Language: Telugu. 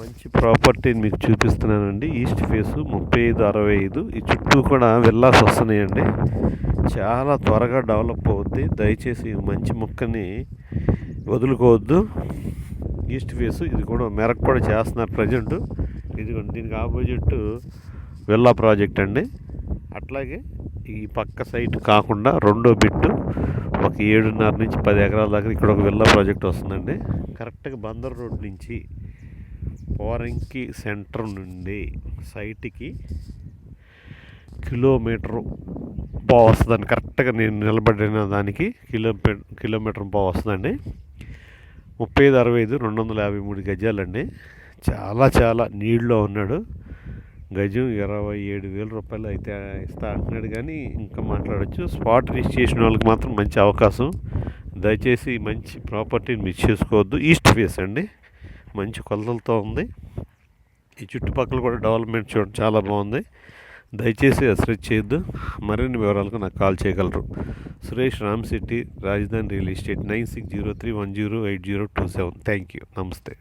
మంచి ప్రాపర్టీని మీకు చూపిస్తున్నానండి. ఈస్ట్ ఫేసు ముప్పై ఐదు అరవై ఐదు. ఈ చుట్టూ కూడా విల్లాస్ వస్తున్నాయండి. చాలా త్వరగా డెవలప్ అవుద్ది. దయచేసి మంచి మొక్కని వదులుకోవద్దు. ఈస్ట్ ఫేసు ఇది కూడా మెరక్ కూడా చేస్తున్నారు ప్రజెంట్. ఇదిగోండి దీనికి ఆపోజిట్ విల్లా ప్రాజెక్ట్ అండి. అట్లాగే ఈ పక్క సైట్ కాకుండా రెండో బిట్టు ఒక ఏడున్నర నుంచి పది ఎకరాల దగ్గర ఇక్కడ ఒక విల్లా ప్రాజెక్ట్ వస్తుందండి. కరెక్ట్గా బందర్ రోడ్ నుంచి పోరంకి సెంటర్ నుండి సైట్కి కిలోమీటరు బాగా వస్తుందండి కరెక్ట్గా నేను నిలబడిన దానికి కిలోమీ కిలోమీటర్ బాగా వస్తుందండి ముప్పై ఐదు అరవై ఐదు రెండు వందల యాభై మూడు గజాలండి. చాలా చాలా నీళ్ళలో ఉన్నాడు. గజం ఇరవై ఏడు వేల రూపాయలు అయితే ఇస్తా అంటున్నాడు కానీ ఇంకా మాట్లాడచ్చు. స్పాట్ రిజిస్ట్రేషన్ వాళ్ళకి మాత్రం మంచి అవకాశం. దయచేసి మంచి ప్రాపర్టీని మిస్ చేసుకోవద్దు. ఈస్ట్ ఫేస్ అండి. మంచి కొలతలతో ఉంది. ఈ చుట్టుపక్కల కూడా డెవలప్మెంట్ చూడండి చాలా బాగుంది. దయచేసి అసలు చేయొద్దు. మరిన్ని వివరాలకు నాకు కాల్ చేయగలరు. Suresh Ram city Rajdhani real estate nine six zero three one zero eight zero two seven. Thank you నమస్తే.